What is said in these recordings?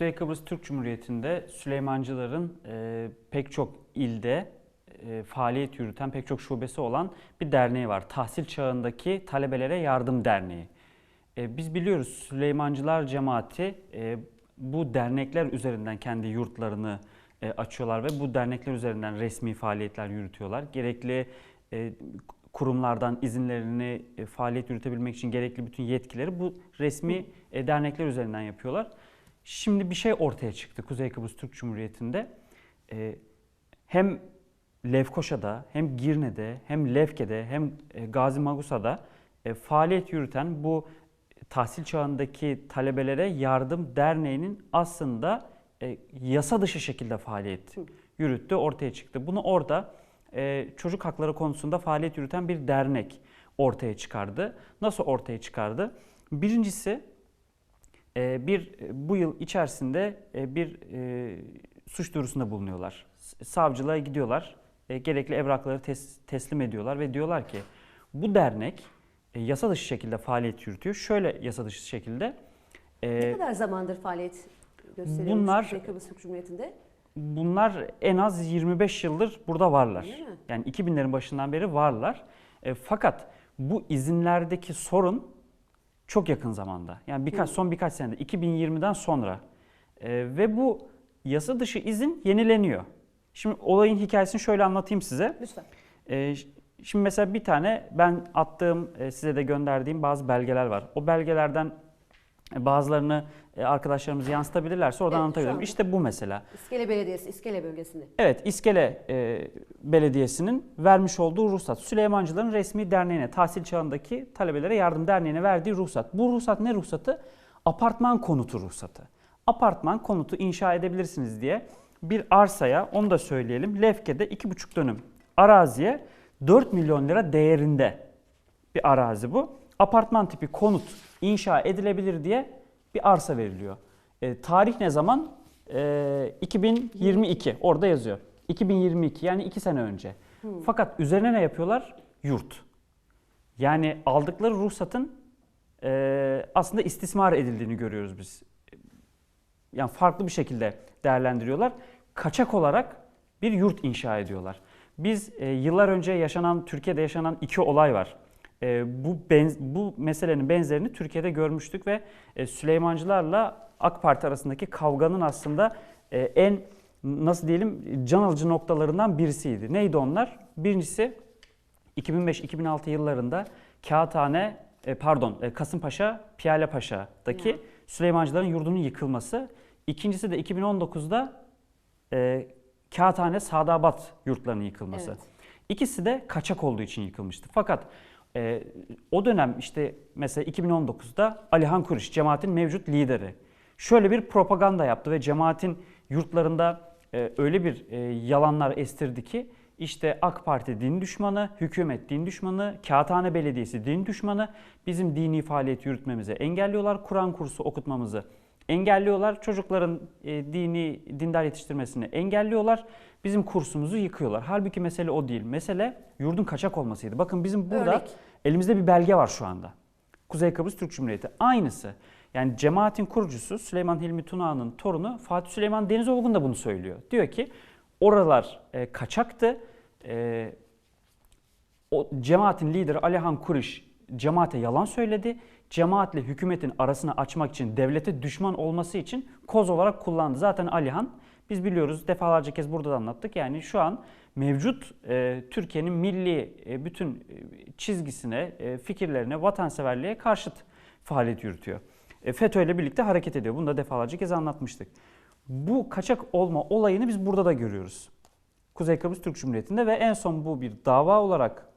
Kuzey Kıbrıs Türk Cumhuriyeti'nde Süleymancıların e, pek çok ilde e, faaliyet yürüten pek çok şubesi olan bir derneği var. Tahsil çağındaki talebelere yardım derneği. E, biz biliyoruz Süleymancılar cemaati e, bu dernekler üzerinden kendi yurtlarını e, açıyorlar ve bu dernekler üzerinden resmi faaliyetler yürütüyorlar. Gerekli e, kurumlardan izinlerini e, faaliyet yürütebilmek için gerekli bütün yetkileri bu resmi e, dernekler üzerinden yapıyorlar. Şimdi bir şey ortaya çıktı Kuzey Kıbrıs Türk Cumhuriyeti'nde. E, hem Lefkoşa'da hem Girne'de hem Lefke'de hem e, Gazi Magusa'da e, faaliyet yürüten bu tahsil çağındaki talebelere yardım derneğinin aslında e, yasa dışı şekilde faaliyet yürüttü ortaya çıktı. Bunu orada e, çocuk hakları konusunda faaliyet yürüten bir dernek ortaya çıkardı. Nasıl ortaya çıkardı? Birincisi bir bu yıl içerisinde e, bir e, suç duyurusunda bulunuyorlar. Savcılığa gidiyorlar, e, gerekli evrakları tes- teslim ediyorlar ve diyorlar ki bu dernek e, yasa dışı şekilde faaliyet yürütüyor. Şöyle yasa dışı şekilde. Ne e, kadar zamandır faaliyet gösteriyormuş bunlar- Kuzey Kıbrıs Türk Cumhuriyeti'nde? Bunlar en az 25 yıldır burada varlar. Yani 2000'lerin başından beri varlar. E, fakat bu izinlerdeki sorun çok yakın zamanda. Yani birkaç son birkaç senede 2020'den sonra. E, ve bu yasa dışı izin yenileniyor. Şimdi olayın hikayesini şöyle anlatayım size. Lütfen. Ş- Şimdi mesela bir tane ben attığım, e, size de gönderdiğim bazı belgeler var. O belgelerden e, bazılarını e, arkadaşlarımız yansıtabilirlerse oradan Evet, anlatabilirim. İşte bu mesela. İskele Belediyesi, İskele bölgesinde. Evet, İskele e, Belediyesi'nin vermiş olduğu ruhsat. Süleymancıların resmi derneğine, tahsil çağındaki talebelere yardım derneğine verdiği ruhsat. Bu ruhsat ne ruhsatı? Apartman konutu ruhsatı. Apartman konutu inşa edebilirsiniz diye bir arsaya, onu da söyleyelim, Lefke'de 2,5 dönüm araziye 4 milyon lira değerinde bir arazi bu. Apartman tipi konut inşa edilebilir diye bir arsa veriliyor. E, tarih ne zaman? E, 2022 orada yazıyor. 2022 yani 2 sene önce. Fakat üzerine ne yapıyorlar? Yurt. Yani aldıkları ruhsatın e, aslında istismar edildiğini görüyoruz biz. Yani farklı bir şekilde değerlendiriyorlar. Kaçak olarak bir yurt inşa ediyorlar. Biz e, yıllar önce yaşanan, Türkiye'de yaşanan iki olay var. E, bu benz, bu meselenin benzerini Türkiye'de görmüştük ve e, Süleymancılarla AK Parti arasındaki kavganın aslında e, en nasıl diyelim can alıcı noktalarından birisiydi. Neydi onlar? Birincisi 2005-2006 yıllarında Kağıthane, e, pardon e, Kasımpaşa, Piyale Paşa'daki Ya. Süleymancıların yurdunun yıkılması. İkincisi de 2019'da e, Kağıthane, Sadabat yurtlarının yıkılması. Evet. İkisi de kaçak olduğu için yıkılmıştı. Fakat e, o dönem işte mesela 2019'da Alihan Kuruş, cemaatin mevcut lideri. Şöyle bir propaganda yaptı ve cemaatin yurtlarında e, öyle bir e, yalanlar estirdi ki işte AK Parti din düşmanı, hükümet din düşmanı, Kağıthane Belediyesi din düşmanı. Bizim dini faaliyet yürütmemize engelliyorlar, Kur'an kursu okutmamızı engelliyorlar. Çocukların e, dini, dindar yetiştirmesini engelliyorlar. Bizim kursumuzu yıkıyorlar. Halbuki mesele o değil. Mesele yurdun kaçak olmasıydı. Bakın bizim burada Örnek. elimizde bir belge var şu anda. Kuzey Kıbrıs Türk Cumhuriyeti. Aynısı. Yani cemaatin kurucusu Süleyman Hilmi Tunağan'ın torunu Fatih Süleyman Denizoğlu da bunu söylüyor. Diyor ki oralar e, kaçaktı. E, o cemaatin lideri Alihan Kuriş cemaate yalan söyledi. Cemaatle hükümetin arasını açmak için, devlete düşman olması için koz olarak kullandı. Zaten Alihan biz biliyoruz defalarca kez burada da anlattık. Yani şu an mevcut e, Türkiye'nin milli e, bütün e, çizgisine, e, fikirlerine, vatanseverliğe karşıt faaliyet yürütüyor. E, FETÖ ile birlikte hareket ediyor. Bunu da defalarca kez anlatmıştık. Bu kaçak olma olayını biz burada da görüyoruz. Kuzey Kıbrıs Türk Cumhuriyeti'nde ve en son bu bir dava olarak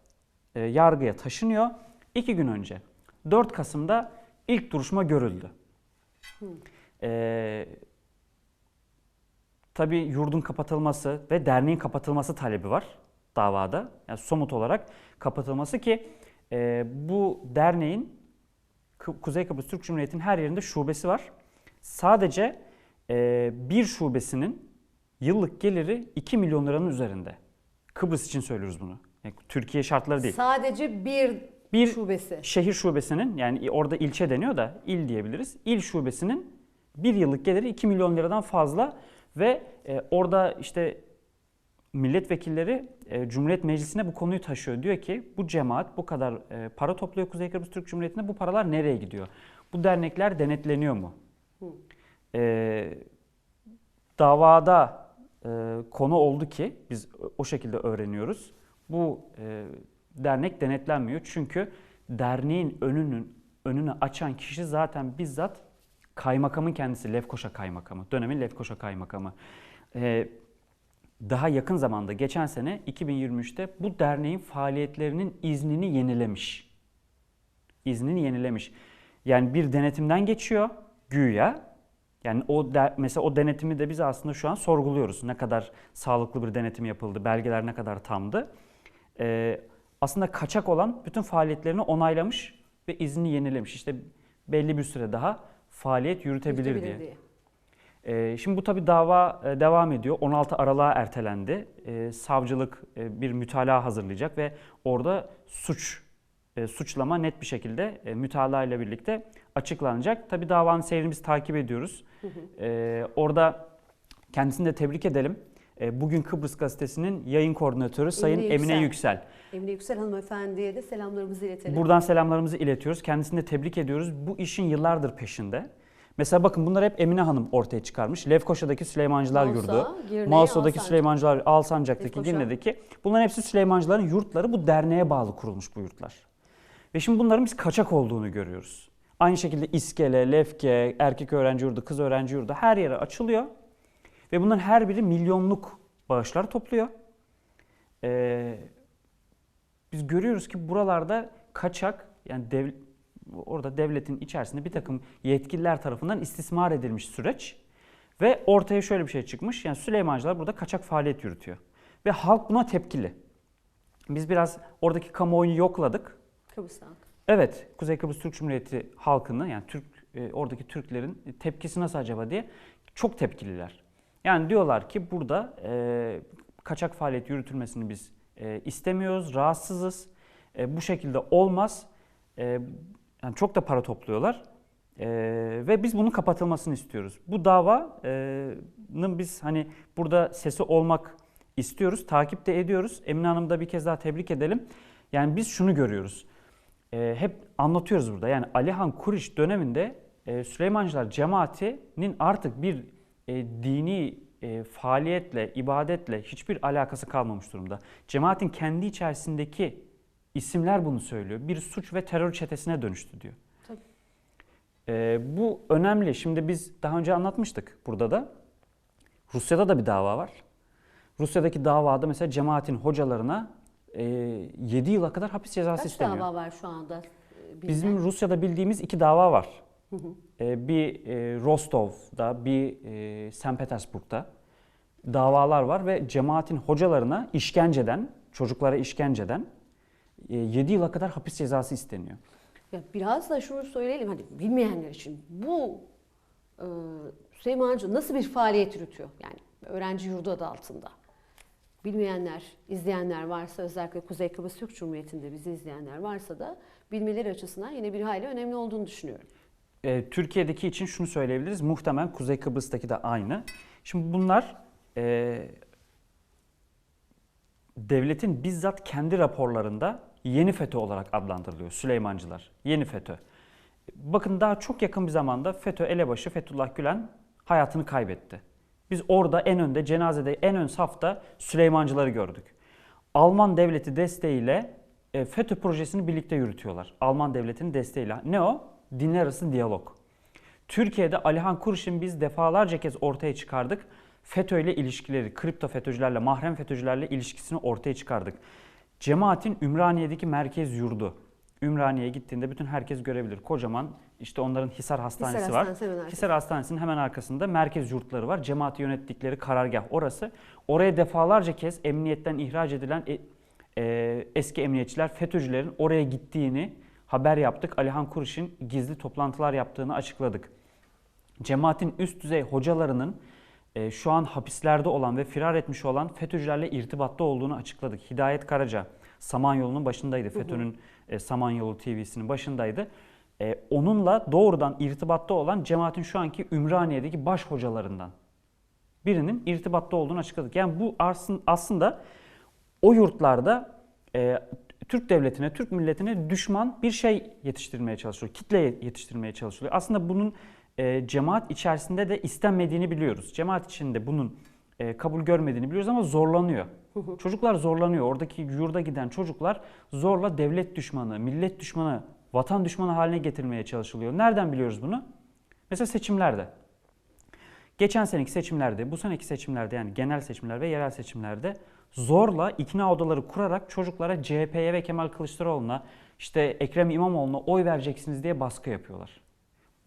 e, yargıya taşınıyor. İki gün önce 4 Kasım'da ilk duruşma görüldü. E, tabii yurdun kapatılması ve derneğin kapatılması talebi var davada. Yani somut olarak kapatılması ki e, bu derneğin Kuzey Kıbrıs Türk Cumhuriyeti'nin her yerinde şubesi var. Sadece e, bir şubesinin yıllık geliri 2 milyon liranın üzerinde. Kıbrıs için söylüyoruz bunu. Yani Türkiye şartları değil. Sadece bir, Bir şubesi. şehir şubesinin yani orada ilçe deniyor da il diyebiliriz. İl şubesinin bir yıllık geliri 2 milyon liradan fazla ve e, orada işte milletvekilleri e, Cumhuriyet Meclisi'ne bu konuyu taşıyor. Diyor ki bu cemaat bu kadar e, para topluyor Kuzey Kıbrıs Türk Cumhuriyeti'nde bu paralar nereye gidiyor? Bu dernekler denetleniyor mu? E, davada e, konu oldu ki biz o şekilde öğreniyoruz. Bu e, dernek denetlenmiyor çünkü derneğin önünün önünü açan kişi zaten bizzat kaymakamın kendisi Lefkoşa kaymakamı, dönemin Lefkoşa kaymakamı. E, daha yakın zamanda geçen sene 2023'te bu derneğin faaliyetlerinin iznini yenilemiş. İznini yenilemiş. Yani bir denetimden geçiyor güya. Yani o de, mesela o denetimi de biz aslında şu an sorguluyoruz. Ne kadar sağlıklı bir denetim yapıldı, belgeler ne kadar tamdı. Ee, aslında kaçak olan bütün faaliyetlerini onaylamış ve izni yenilemiş. İşte belli bir süre daha faaliyet yürütebilir, diye. diye. Ee, Şimdi bu tabii dava e, devam ediyor. 16 Aralık'a ertelendi. Ee, Savcılık e, bir mütalaa hazırlayacak ve orada suç e, suçlama net bir şekilde e, mütalaa ile birlikte açıklanacak. Tabii davanın seyrini biz takip ediyoruz. Ee, Orada kendisini de tebrik edelim. E, Bugün Kıbrıs Gazetesi'nin yayın koordinatörü Sayın Emine Emine Yüksel. Yüksel. Emine Yüksel hanımefendiye de selamlarımızı iletelim. Buradan selamlarımızı iletiyoruz. Kendisini de tebrik ediyoruz. Bu işin yıllardır peşinde. Mesela bakın bunlar hep Emine Hanım ortaya çıkarmış. Lefkoşa'daki Süleymancılar Mausa, Yurdu, Girne, Mausa'daki Alsancak. Süleymancılar, Alsancak'taki, Lefkoşa. Girne'deki. Bunların hepsi Süleymancıların yurtları. Bu derneğe bağlı kurulmuş bu yurtlar. Ve şimdi bunların biz kaçak olduğunu görüyoruz. Aynı şekilde İskele, Lefke, erkek öğrenci yurdu, kız öğrenci yurdu her yere açılıyor. Ve bunların her biri milyonluk bağışlar topluyor. Ee, biz görüyoruz ki buralarda kaçak yani dev, orada devletin içerisinde bir takım yetkililer tarafından istismar edilmiş süreç ve ortaya şöyle bir şey çıkmış. Yani Süleymancılar burada kaçak faaliyet yürütüyor ve halk buna tepkili. Biz biraz oradaki kamuoyunu yokladık. Kıbrıs halkı. Evet, Kuzey Kıbrıs Türk Cumhuriyeti halkını yani Türk e, oradaki Türklerin tepkisi nasıl acaba diye çok tepkililer. Yani diyorlar ki burada e, kaçak faaliyet yürütülmesini biz e, istemiyoruz, rahatsızız. E, bu şekilde olmaz. E, yani çok da para topluyorlar. E, ve biz bunun kapatılmasını istiyoruz. Bu davanın biz hani burada sesi olmak istiyoruz, takip de ediyoruz. Emine Hanım'ı da bir kez daha tebrik edelim. Yani biz şunu görüyoruz. E, hep anlatıyoruz burada. Yani Alihan Kuriş döneminde e, Süleymancılar cemaatinin artık bir e, dini e, faaliyetle, ibadetle hiçbir alakası kalmamış durumda. Cemaatin kendi içerisindeki isimler bunu söylüyor. Bir suç ve terör çetesine dönüştü diyor. Tabii. E, bu önemli. Şimdi biz daha önce anlatmıştık burada da. Rusya'da da bir dava var. Rusya'daki davada mesela cemaatin hocalarına e, 7 yıla kadar hapis cezası Kaç isteniyor. dava var şu anda? bilinen? Bizim Rusya'da bildiğimiz iki dava var. Ee, bir e, Rostov'da, bir e, St. Petersburg'da davalar var ve cemaatin hocalarına işkenceden, çocuklara işkenceden e, 7 yıla kadar hapis cezası isteniyor. Ya biraz da şunu söyleyelim hani bilmeyenler için bu e, Süleymancı nasıl bir faaliyet yürütüyor? Yani öğrenci yurdu adı altında. Bilmeyenler, izleyenler varsa özellikle Kuzey Kıbrıs Türk Cumhuriyeti'nde bizi izleyenler varsa da bilmeleri açısından yine bir hayli önemli olduğunu düşünüyorum. E, Türkiye'deki için şunu söyleyebiliriz. Muhtemelen Kuzey Kıbrıs'taki de aynı. Şimdi bunlar e, devletin bizzat kendi raporlarında yeni FETÖ olarak adlandırılıyor. Süleymancılar. Yeni FETÖ. Bakın daha çok yakın bir zamanda FETÖ elebaşı Fethullah Gülen hayatını kaybetti. Biz orada en önde, cenazede en ön safta Süleymancıları gördük. Alman devleti desteğiyle e, FETÖ projesini birlikte yürütüyorlar. Alman devletinin desteğiyle. Ne o? Dinler arası diyalog. Türkiye'de Alihan Kurşin biz defalarca kez ortaya çıkardık. FETÖ ile ilişkileri, kripto FETÖ'cülerle, mahrem FETÖ'cülerle ilişkisini ortaya çıkardık. Cemaatin Ümraniye'deki merkez yurdu. Ümraniye'ye gittiğinde bütün herkes görebilir. Kocaman işte onların Hisar Hastanesi Hisar var. Hemen. Hisar Hastanesi'nin hemen arkasında merkez yurtları var. Cemaati yönettikleri karargah orası. Oraya defalarca kez emniyetten ihraç edilen e, e, eski emniyetçiler FETÖ'cülerin oraya gittiğini haber yaptık. Alihan Kuriş'in gizli toplantılar yaptığını açıkladık. Cemaatin üst düzey hocalarının e, şu an hapislerde olan ve firar etmiş olan FETÖ'cülerle irtibatta olduğunu açıkladık. Hidayet Karaca Samanyolu'nun başındaydı. FETÖ'nün e, Samanyolu TV'sinin başındaydı. e, onunla doğrudan irtibatta olan cemaatin şu anki Ümraniye'deki baş hocalarından birinin irtibatta olduğunu açıkladık. Yani bu aslın- aslında o yurtlarda e, Türk devletine, Türk milletine düşman bir şey yetiştirmeye çalışıyor. Kitle yetiştirmeye çalışılıyor. Aslında bunun e, cemaat içerisinde de istenmediğini biliyoruz. Cemaat içinde bunun e, kabul görmediğini biliyoruz ama zorlanıyor. Çocuklar zorlanıyor. Oradaki yurda giden çocuklar zorla devlet düşmanı, millet düşmanı, vatan düşmanı haline getirmeye çalışılıyor. Nereden biliyoruz bunu? Mesela seçimlerde. Geçen seneki seçimlerde, bu seneki seçimlerde yani genel seçimler ve yerel seçimlerde zorla ikna odaları kurarak çocuklara CHP'ye ve Kemal Kılıçdaroğlu'na işte Ekrem İmamoğlu'na oy vereceksiniz diye baskı yapıyorlar.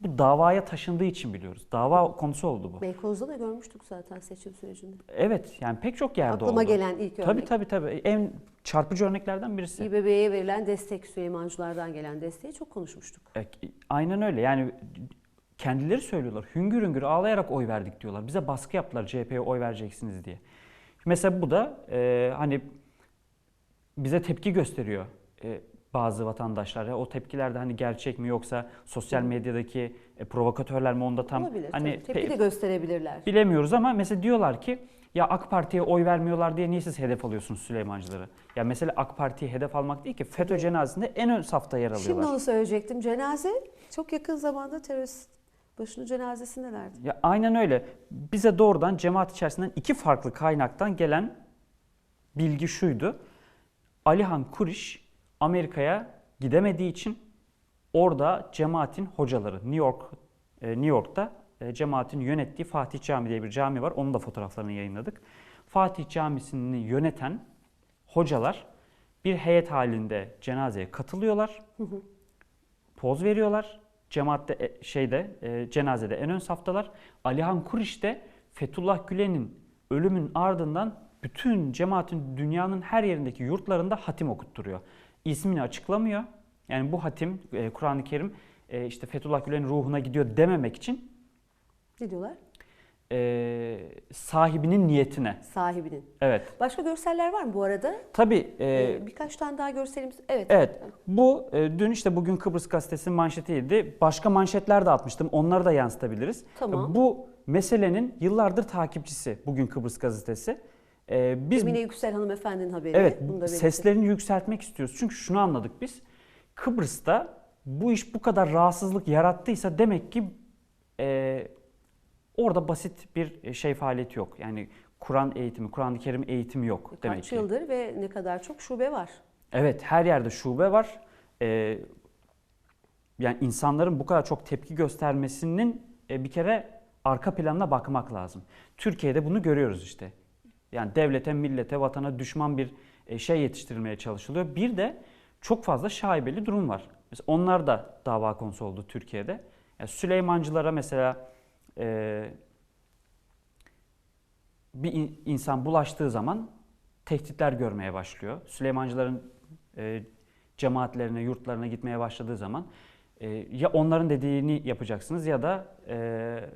Bu davaya taşındığı için biliyoruz. Dava konusu oldu bu. Beykoz'da da görmüştük zaten seçim sürecinde. Evet yani pek çok yerde Aklıma oldu. gelen ilk Tabii örnek. tabii tabii. En çarpıcı örneklerden birisi. İBB'ye verilen destek, Süleymancılardan gelen desteği çok konuşmuştuk. E, Aynen öyle. Yani kendileri söylüyorlar. Hüngür hüngür ağlayarak oy verdik diyorlar. Bize baskı yaptılar CHP'ye oy vereceksiniz diye. Mesela bu da e, hani bize tepki gösteriyor e, bazı vatandaşlar. O tepkiler de hani gerçek mi yoksa sosyal medyadaki e, provokatörler mi onda tam Olabilir. hani tabii. Tepki de gösterebilirler. bilemiyoruz ama mesela diyorlar ki ya AK Parti'ye oy vermiyorlar diye niye siz hedef alıyorsunuz Süleymancıları? Ya mesela AK Parti'yi hedef almak değil ki FETÖ cenazesinde en ön safta yer alıyorlar. Şimdi onu söyleyecektim. Cenaze çok yakın zamanda terörist başının cenazesindelerdi. Ya aynen öyle. Bize doğrudan cemaat içerisinden iki farklı kaynaktan gelen bilgi şuydu. Alihan Kuriş Amerika'ya gidemediği için orada cemaatin hocaları New York e, New York'ta e, cemaatin yönettiği Fatih Camii diye bir cami var. Onun da fotoğraflarını yayınladık. Fatih Camisi'ni yöneten hocalar bir heyet halinde cenazeye katılıyorlar. Poz veriyorlar. Cemaatte e, şeyde e, cenazede en ön saftalar. Alihan Kuriş de Fethullah Gülen'in ölümün ardından bütün cemaatin dünyanın her yerindeki yurtlarında hatim okutturuyor. İsmini açıklamıyor. Yani bu hatim e, Kur'an-ı Kerim e, işte Fethullah Gülen'in ruhuna gidiyor dememek için Ne diyorlar? E, sahibinin niyetine. Sahibinin. Evet. Başka görseller var mı bu arada? Tabii e, Ee, birkaç tane daha görselimiz. Evet. Evet. Bu e, dün işte bugün Kıbrıs Gazetesi'nin manşetiydi. Başka manşetler de atmıştım. Onları da yansıtabiliriz. Tamam. Bu meselenin yıllardır takipçisi bugün Kıbrıs Gazetesi. E, biz Emine Yüksel hanımefendinin haberi. evet Bunu belirtelim. seslerini yükseltmek istiyoruz. Çünkü şunu anladık biz. Kıbrıs'ta bu iş bu kadar rahatsızlık yarattıysa demek ki e, orada basit bir şey faaliyeti yok. Yani Kur'an eğitimi, Kur'an-ı Kerim eğitimi yok demek Kaç ki. yıldır ve ne kadar çok şube var. Evet her yerde şube var. Ee, yani insanların bu kadar çok tepki göstermesinin e, bir kere arka planına bakmak lazım. Türkiye'de bunu görüyoruz işte. Yani devlete, millete, vatana düşman bir e, şey yetiştirilmeye çalışılıyor. Bir de çok fazla şaibeli durum var. Mesela onlar da dava konusu oldu Türkiye'de. Yani Süleymancılara mesela e, bir in- insan bulaştığı zaman tehditler görmeye başlıyor. Süleymancıların e, cemaatlerine, yurtlarına gitmeye başladığı zaman e, ya onların dediğini yapacaksınız ya da e,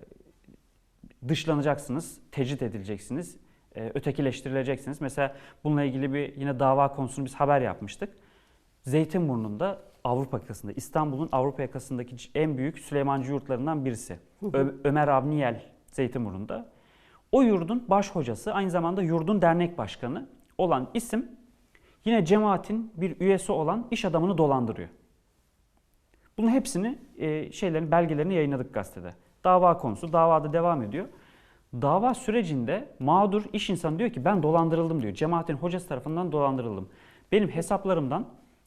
dışlanacaksınız, tecrit edileceksiniz, e, ötekileştirileceksiniz. Mesela bununla ilgili bir yine dava konusunu biz haber yapmıştık. Zeytinburnu'nda Avrupa yakasında, İstanbul'un Avrupa yakasındaki en büyük Süleymancı yurtlarından birisi. Ö- Ömer Avniyel Zeytinburnu'nda. O yurdun baş hocası, aynı zamanda yurdun dernek başkanı olan isim yine cemaatin bir üyesi olan iş adamını dolandırıyor. Bunun hepsini e, şeylerin belgelerini yayınladık gazetede. Dava konusu, davada devam ediyor. Dava sürecinde mağdur iş insanı diyor ki ben dolandırıldım diyor. Cemaatin hocası tarafından dolandırıldım. Benim hesaplarımdan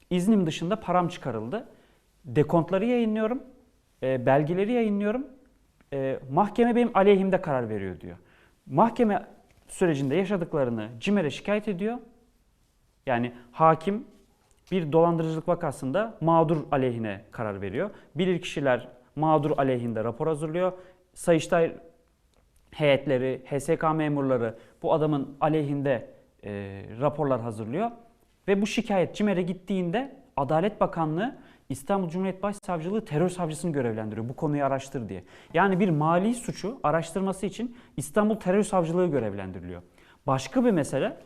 iznim dışında param çıkarıldı. Dekontları yayınlıyorum, e, belgeleri yayınlıyorum. E, mahkeme benim aleyhimde karar veriyor diyor. Mahkeme sürecinde yaşadıklarını CİMER'e şikayet ediyor. Yani hakim bir dolandırıcılık vakasında mağdur aleyhine karar veriyor. Bilirkişiler mağdur aleyhinde rapor hazırlıyor. Sayıştay heyetleri, HSK memurları bu adamın aleyhinde e, raporlar hazırlıyor. Ve bu şikayet CİMER'e gittiğinde Adalet Bakanlığı İstanbul Cumhuriyet Başsavcılığı terör savcısını görevlendiriyor bu konuyu araştır diye. Yani bir mali suçu araştırması için İstanbul Terör Savcılığı görevlendiriliyor. Başka bir mesele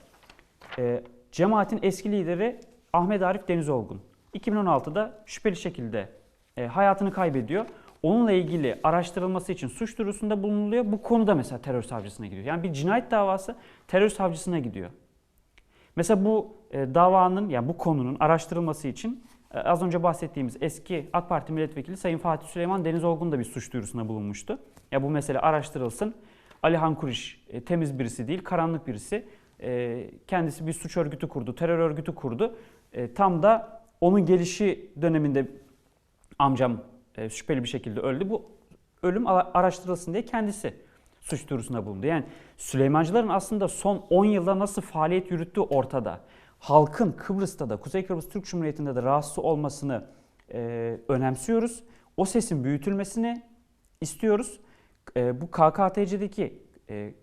e, cemaatin eski lideri Ahmet Arif Deniz Olgun. 2016'da şüpheli şekilde e, hayatını kaybediyor. Onunla ilgili araştırılması için suç duyurusunda bulunuluyor. Bu konuda mesela terör savcısına gidiyor. Yani bir cinayet davası terör savcısına gidiyor. Mesela bu e, davanın yani bu konunun araştırılması için e, az önce bahsettiğimiz eski AK Parti milletvekili Sayın Fatih Süleyman Denizolgun da bir suç duyurusunda bulunmuştu. Ya bu mesele araştırılsın. Alihan Kuriş e, temiz birisi değil, karanlık birisi. E, kendisi bir suç örgütü kurdu, terör örgütü kurdu. E, tam da onun gelişi döneminde amcam e, şüpheli bir şekilde öldü. Bu ölüm ara- araştırılsın diye kendisi suç duyurusunda bulundu. Yani Süleymancıların aslında son 10 yılda nasıl faaliyet yürüttüğü ortada. Halkın Kıbrıs'ta da Kuzey Kıbrıs Türk Cumhuriyeti'nde de rahatsız olmasını e, önemsiyoruz. O sesin büyütülmesini istiyoruz. E, bu KKTC'deki e,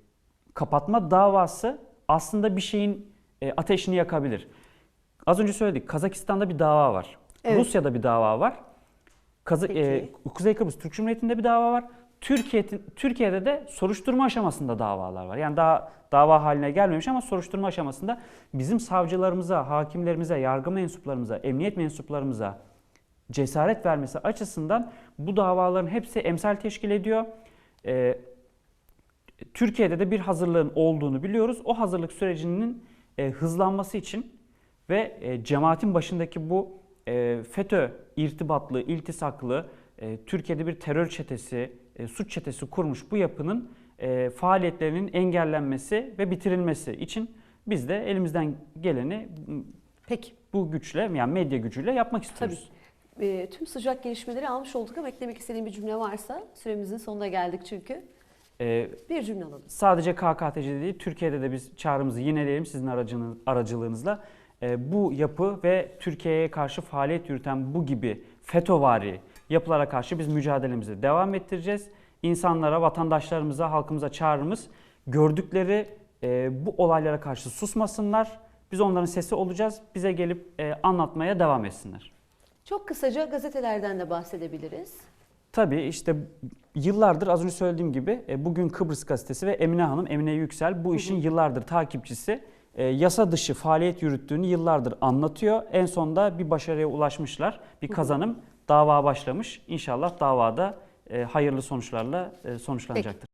kapatma davası aslında bir şeyin e, ateşini yakabilir. Az önce söyledik Kazakistan'da bir dava var. Evet. Rusya'da bir dava var. Peki. e, Kuzey Kıbrıs Türk Cumhuriyeti'nde bir dava var. Türkiye, Türkiye'de de soruşturma aşamasında davalar var. Yani daha dava haline gelmemiş ama soruşturma aşamasında bizim savcılarımıza, hakimlerimize, yargı mensuplarımıza, emniyet mensuplarımıza cesaret vermesi açısından bu davaların hepsi emsal teşkil ediyor. Ee, Türkiye'de de bir hazırlığın olduğunu biliyoruz. O hazırlık sürecinin e, hızlanması için ve e, cemaatin başındaki bu e, FETÖ irtibatlı, iltisaklı, e, Türkiye'de bir terör çetesi, e, suç çetesi kurmuş bu yapının e, faaliyetlerinin engellenmesi ve bitirilmesi için biz de elimizden geleni Peki. bu güçle yani medya gücüyle yapmak istiyoruz. E, tüm sıcak gelişmeleri almış olduk ama eklemek istediğim bir cümle varsa süremizin sonuna geldik çünkü. E, Bir cümle alalım. sadece KKTC'de değil, Türkiye'de de biz çağrımızı yineleyelim sizin aracınız, aracılığınızla. Ee, bu yapı ve Türkiye'ye karşı faaliyet yürüten bu gibi FETÖ'vari yapılara karşı biz mücadelemizi devam ettireceğiz. İnsanlara, vatandaşlarımıza, halkımıza çağrımız gördükleri e, bu olaylara karşı susmasınlar. Biz onların sesi olacağız. Bize gelip e, anlatmaya devam etsinler. Çok kısaca gazetelerden de bahsedebiliriz. Tabii işte yıllardır az önce söylediğim gibi e, bugün Kıbrıs Gazetesi ve Emine Hanım, Emine Yüksel bu işin yıllardır takipçisi. E, Yasa dışı faaliyet yürüttüğünü yıllardır anlatıyor. En sonunda bir başarıya ulaşmışlar. Bir kazanım dava başlamış. İnşallah davada e, hayırlı sonuçlarla e, sonuçlanacaktır.